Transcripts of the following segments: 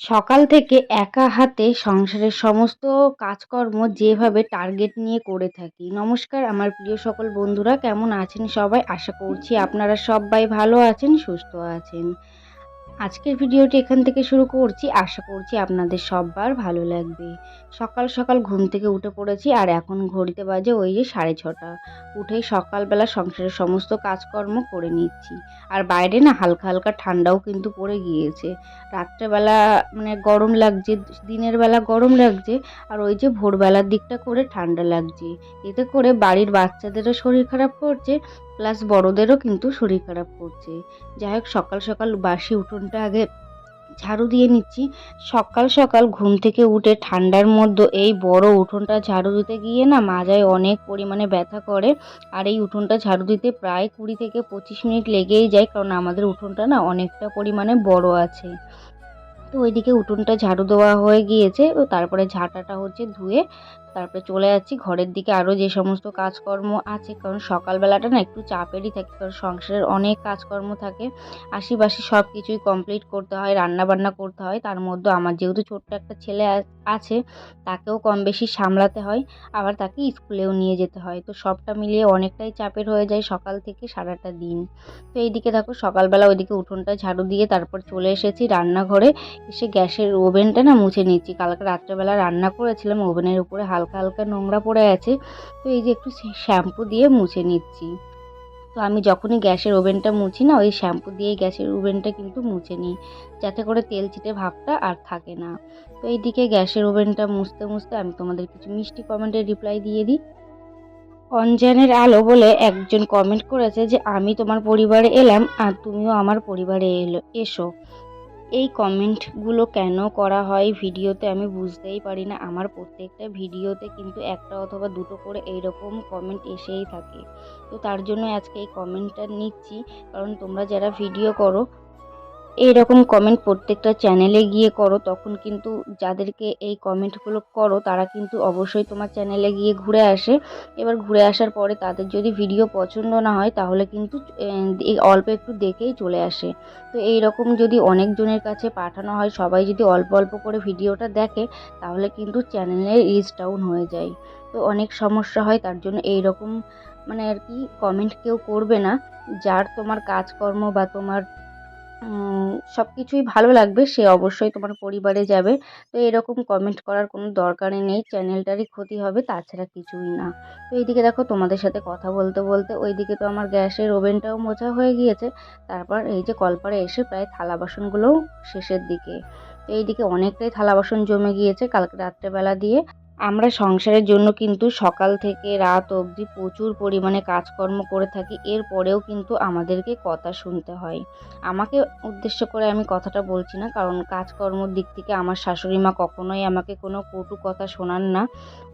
সকাল থেকে একা হাতে সংসারের সমস্ত কাজকর্ম যেভাবে টার্গেট নিয়ে করে থাকি। নমস্কার, আমার প্রিয় সকল বন্ধুরা, কেমন আছেন সবাই? আশা করছি আপনারা সবাই ভালো আছেন, সুস্থ আছেন। আজকের ভিডিওটি এখান থেকে শুরু করছি। আশা করছি আপনাদের সববার ভালো লাগবে। সকাল সকাল ঘুম থেকে উঠে পড়েছি আর এখন ঘড়িতে বাজে ওই যে সাড়ে ছটা। উঠেই সকালবেলা সংসারের সমস্ত কাজকর্ম করে নিচ্ছি। আর বাইরে না হালকা হালকা ঠান্ডাও কিন্তু পড়ে গিয়েছে। রাত্রেবেলা মানে গরম লাগছে, দিনের বেলা গরম লাগছে আর ওই যে ভোরবেলার দিকটা করে ঠান্ডা লাগছে। এতে করে বাড়ির বাচ্চাদেরও শরীর খারাপ করছে প্লাস বড়দেরও কিন্তু শরীর খারাপ করছে। যাই হোক, সকাল সকাল বাসি উঠোনটা আগে ঝাড়ু দিয়ে নিচ্ছি। সকাল সকাল ঘুম থেকে উঠে ঠান্ডার মধ্যে এই বড় উঠোনটা ঝাড়ু দিতে গিয়ে না মাজায় অনেক পরিমাণে ব্যথা করে। আর এই উঠোনটা ঝাড়ু দিতে প্রায় কুড়ি থেকে পঁচিশ মিনিট লেগেই যায়, কারণ আমাদের উঠোনটা না অনেকটা পরিমাণে বড় আছে। তো ওইদিকে উঠোনটা ঝাড়ু দেওয়া হয়ে গিয়েছে, ও তারপরে ঝাঁটাটা হচ্ছে ধুয়ে তারপরে চলে যাচ্ছি। ঘরের দিকে আরও যে সমস্ত কাজকর্ম আছে, কারণ সকালবেলাটা না একটু চাপেরই থাকে, কারণ সংসারের অনেক কাজকর্ম থাকে। আশিবাসি সব কিছুই কমপ্লিট করতে হয় রান্না বান্না করতে হয়। তার মধ্যে আমার যেহেতু ছোট্ট একটা ছেলে আছে, তাকেও কম বেশি সামলাতে হয়, আবার তাকে স্কুলেও নিয়ে যেতে হয়। তো সবটা মিলিয়ে অনেকটাই চাপের হয়ে যায় সকাল থেকে সারাটা দিন। তো এইদিকে দেখো সকালবেলা ওইদিকে উঠোনটা ঝাড়ু দিয়ে তারপর চলে এসেছি রান্নাঘরে। এসে গ্যাসের ওভেনটা না মুছে নিচ্ছি। কালকে রাত্রেবেলা রান্না করেছিলাম, ওভেনের উপরে হালকা হালকা হালকা নোংরা পড়ে আছে, তো এই যে একটু শ্যাম্পু দিয়ে মুছে নিচ্ছি। তো আমি যখনই গ্যাসের ওভেনটা মুছি না, ওই শ্যাম্পু দিয়ে গ্যাসের ওভেনটা কিন্তু মুছে নিই, যাতে করে তেল ছিটে ভাবটা আর থাকে না। তো এইদিকে গ্যাসের ওভেনটা মুছতে মুছতে আমি তোমাদের কিছু মিষ্টি কমেন্টের রিপ্লাই দিয়ে দিই। অঞ্জনের আলো বলে একজন কমেন্ট করেছে যে, আমি তোমার পরিবারে এলাম আর তুমিও আমার পরিবারে এলো এসো। এই কমেন্টগুলো কেন করা হয় ভিডিওতে আমি বুঝতেই পারি না। আমার প্রত্যেকটা ভিডিওতে কিন্তু একটা অথবা দুটো করে এইরকম কমেন্ট এসেই থাকে। তো তার জন্য আজকে এই কমেন্টটা নিচ্ছি। কারণ তোমরা যারা ভিডিও করো এইরকম কমেন্ট প্রত্যেকটা চ্যানেলে গিয়ে করো। তখন কিন্তু যাদেরকে এই কমেন্টগুলো করো, তারা কিন্তু অবশ্যই তোমার চ্যানেলে গিয়ে ঘুরে আসে। এবার ঘুরে আসার পরে তাদের যদি ভিডিও পছন্দ না হয়, তাহলে কিন্তু অল্প একটু দেখেই চলে আসে। তো এই রকম যদি অনেকজনের কাছে পাঠানো হয়, সবাই যদি অল্প অল্প করে ভিডিওটা দেখে, তাহলে কিন্তু চ্যানেলের রিচ ডাউন হয়ে যায়। তো অনেক সমস্যা হয়, তার জন্য এই রকম মানে আর কি কমেন্ট কেউ করবে না। যার তোমার কাজকর্ম বা তোমার সব কিছুই ভালো লাগবে, সে অবশ্যই তোমার পরিবারে যাবে। তো এরকম কমেন্ট করার কোনো দরকারই নেই চ্যানেলটারই ক্ষতি হবে, তাছাড়া কিছুই না। তো এইদিকে দেখো তোমাদের সাথে কথা বলতে বলতে, ওইদিকে তো আমার গ্যাসের ওভেনটাও মোছা হয়ে গিয়েছে। তারপর এই যে কলপারে এসে প্রায় থালা বাসনগুলোও শেষের দিকে। তো এইদিকে অনেকটাই থালা বাসন জমে গিয়েছে কালকে রাত্রেবেলা দিয়ে। আমরা সংসারের জন্য কিন্তু সকাল থেকে রাত অবধি প্রচুর পরিমাণে কাজকর্ম করে থাকি এরপরেও কিন্তু আমাদেরকে কথা শুনতে হয়। আমাকে উদ্দেশ্য করে আমি কথাটা বলছি না, কারণ কাজকর্মর দিক থেকে আমার শাশুড়ি মা কখনোই আমাকে কোনো কটু কথা শোনান না,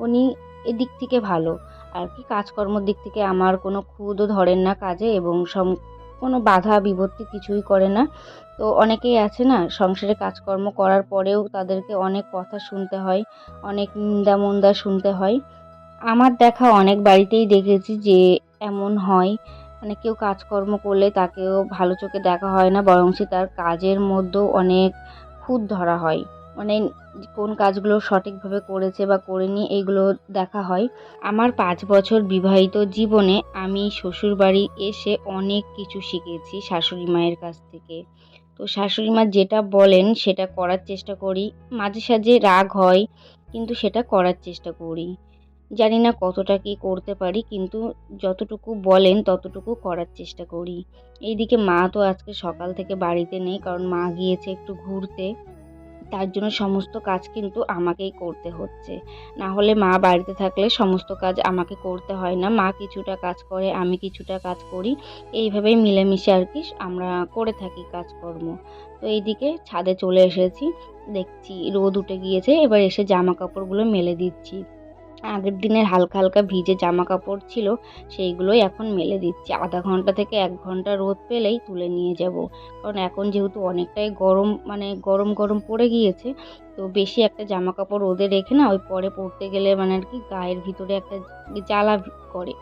উনি এদিক থেকে ভালো। আর কি কাজকর্মর দিক থেকে আমার কোনো খুদও ধরেন না কাজে এবং সম কোনো বাধা বিপত্তি কিছুই করে না। তো অনেকেই আছে না, সংসারে কাজকর্ম করার পরেও তাদেরকে অনেক কথা শুনতে হয়, অনেক নিন্দা মন্দা শুনতে হয়। আমার দেখা অনেক বাড়িতেই দেখেছি যে এমন হয় মানে কেউ কাজকর্ম করলে তাকেও ভালো চোখে দেখা হয় না, বরং সে তার কাজের মধ্যেও অনেক খুঁত ধরা হয়। মানে কোন কাজগুলো সঠিকভাবে করেছে বা করেনি এইগুলো দেখা হয়। আমার পাঁচ বছর বিবাহিত জীবনে আমি শ্বশুরবাড়ি এসে অনেক কিছু শিখেছি শাশুড়ি মায়ের কাছ থেকে। তো শাশুড়ি মা যেটা বলেন সেটা করার চেষ্টা করি। মাঝে সাঝে রাগ হয়, কিন্তু সেটা করার চেষ্টা করি। জানি না কতটা কী করতে পারি, কিন্তু যতটুকু বলেন ততটুকু করার চেষ্টা করি। এইদিকে মা তো আজকে সকাল থেকে বাড়িতে নেই, কারণ মা গিয়েছে একটু ঘুরতে। তার জন্য সমস্ত কাজ কিন্তু আমাকেই করতে হচ্ছে। না হলে মা বাড়িতে থাকলে সমস্ত কাজ আমাকে করতে হয় না। মা কিছুটা কাজ করে, আমি কিছুটা কাজ করি। এইভাবেই মিলেমিশে আর কি আমরা করে থাকি কাজকর্ম। তো এইদিকে ছাদে চলে এসেছি। দেখছি রোদ উঠে গিয়েছে, এবার এসে জামা কাপড়গুলো মেলে দিচ্ছি। আগের দিনের হালকা হালকা ভিজে জামা কাপড় ছিল, সেইগুলোই এখন মেলে দিচ্ছি। আধা ঘণ্টা থেকে এক ঘণ্টা রোদ পেলেই তুলে নিয়ে যাব। কারণ এখন যেহেতু অনেকটাই গরম মানে গরম গরম পড়ে গিয়েছে, তো বেশি একটা জামা কাপড় রোদে রেখে না ওই পরে পরতে গেলে মানে আর কি গায়ের ভিতরে একটা জ্বালা করে।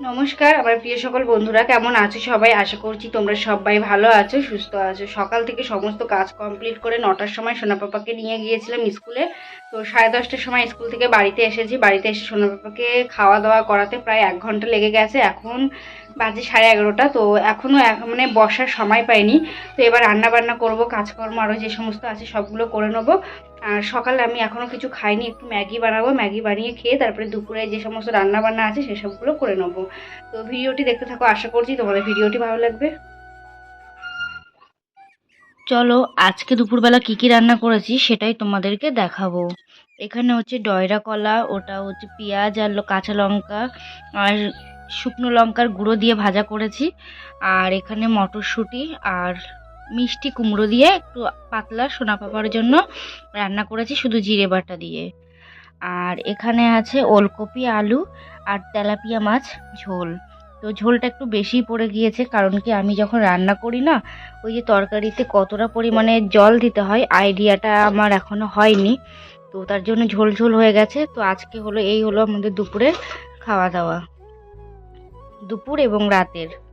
নমস্কার, আমার প্রিয় সকল বন্ধুরা, কেমন আছো সবাই? আশা করছি তোমরা সবাই ভালো আছো, সুস্থ আছো। সকাল থেকে সমস্ত কাজ কমপ্লিট করে নটার সময় সোনা পাপাকে নিয়ে গিয়েছিলাম স্কুলে। তো সাড়ে দশটার সময় স্কুল থেকে বাড়িতে এসেছি। বাড়িতে এসে সোনা পাপাকে খাওয়া দাওয়া করাতে প্রায় এক ঘণ্টা লেগে গেছে। এখন বাজে সাড়ে এগারোটা। তো এখনও মানে বসার সময় পাইনি। তো এবার রান্না বান্না করব, কাজকর্ম আরও যে সমস্ত আছে সবগুলো করে নেব। আর সকালে আমি এখনও কিছু খাইনি, একটু ম্যাগি বানাবো, ম্যাগি বানিয়ে খেয়ে তারপরে দুপুরে যে সমস্ত রান্না বান্না আছে সেসবগুলো করে নেব। তো ভিডিওটি দেখতে থাকো, আশা করছি তোমাদের ভিডিওটি ভালো লাগবে। চলো, আজকে দুপুরবেলা কি কি রান্না করেছি সেটাই তোমাদেরকে দেখাবো। এখানে হচ্ছে ডয়রা কলা, ওটা হচ্ছে পেঁয়াজ আর কাঁচা লঙ্কা আর শুকনো লঙ্কার গুঁড়ো দিয়ে ভাজা করেছি। আর এখানে মটরশুঁটি আর মিষ্টি কুমড়ো দিয়ে একটু পাতলা সোনা পাপার জন্য রান্না করেছি শুধু জিরে বাটা দিয়ে। আর এখানে আছে ওলকপি, আলু আর তেলাপিয়া মাছ, ঝোল। তো ঝোলটা একটু বেশি পড়ে গিয়েছে কারণ কি আমি যখন রান্না করি না, ওই যে তরকারিতে কতটা পরিমাণে জল দিতে হয়, আইডিয়াটা আমার এখনও হয়নি। তো তার জন্য ঝোল ঝোল হয়ে গেছে। তো আজকে হলো, এই হলো আমাদের দুপুরে খাওয়া দাওয়া। দুপুর এবং রাতের।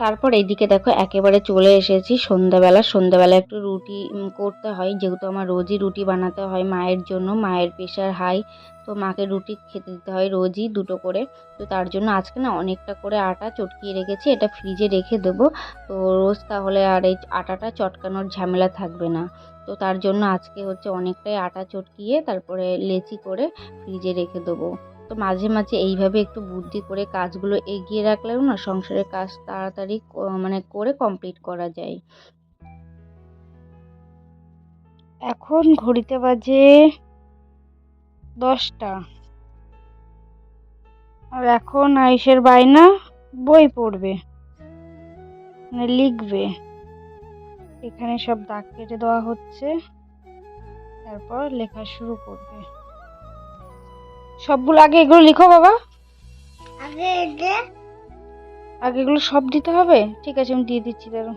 তারপর এইদিকে দেখো, একেবারে চলে এসেছি সন্ধ্যাবেলা। সন্ধ্যাবেলা একটু রুটি করতে হয়। যেহেতু আমার রোজই রুটি বানাতে হয় মায়ের জন্য, মায়ের প্রেশার হাই, তো মাকে রুটি খেতে দিতে হয় রোজই দুটো করে। তো তার জন্য আজকে না অনেকটা করে আটা চটকিয়ে রেখেছি, এটা ফ্রিজে রেখে দেবো। তো রোজ তাহলে আর এই আটাটা চটকানোর ঝামেলা থাকবে না। তো তার জন্য আজকে হচ্ছে অনেকটাই আটা চটকিয়ে তারপরে লেচি করে ফ্রিজে রেখে দেবো। তো মাঝে মাঝে এইভাবে একটু বুদ্ধি করে কাজগুলো এগিয়ে রাখলেও না সংসারের কাজ তাড়াতাড়ি মানে করে কমপ্লিট করা যায়। এখন ঘড়িতে বাজে দশটা। আর এখন আয়ুষের বায়না বই পড়বে মানে লিখবে। এখানে সব দাগ কেটে দেওয়া হচ্ছে, তারপর লেখা শুরু করবে। সবগুলো আগে এগুলো লিখো বাবা। আগে আগে এগুলো সব দিতে হবে? ঠিক আছে আমি দিয়ে দিচ্ছি দাঁড়ো